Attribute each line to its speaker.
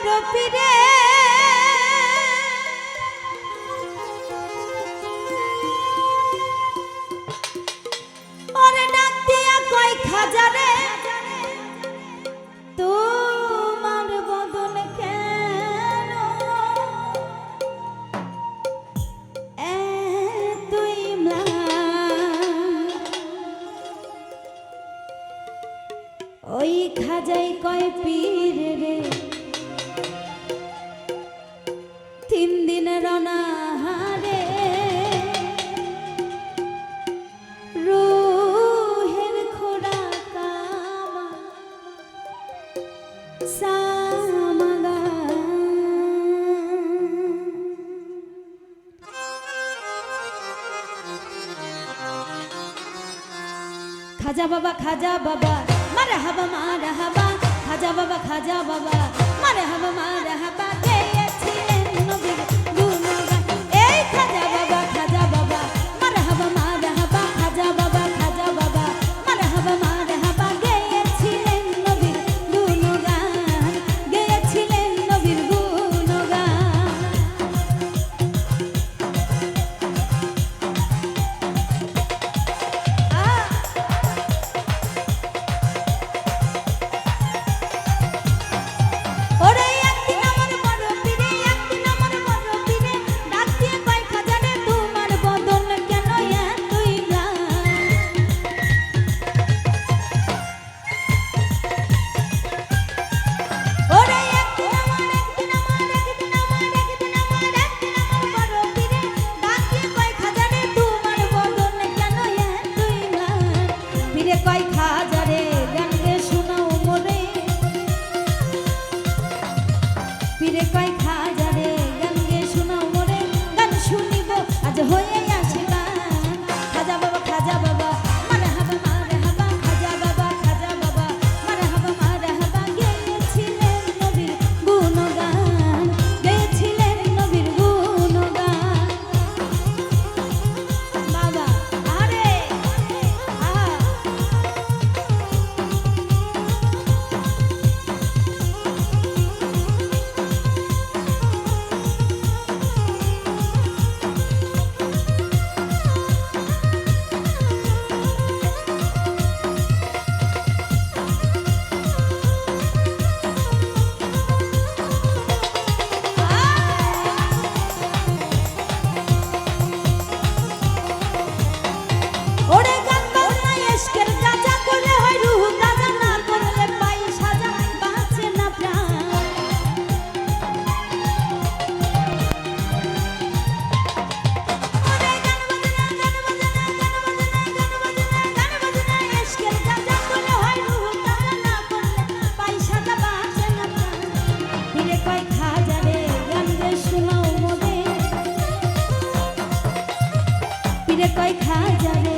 Speaker 1: বড় পীরে ওরে ডাক দিয়া কয় খাজারে তোমার ওই খাজাই কয় পীর রে রণাহারে রুহের খোরা কামা সামাগা। খাজা বাবা, খাজা হাবা মারহাবা মারহাবা। খাজা বাবা খাজা বাবা, মারহাবা মারহাবা। কয় খা যাবে?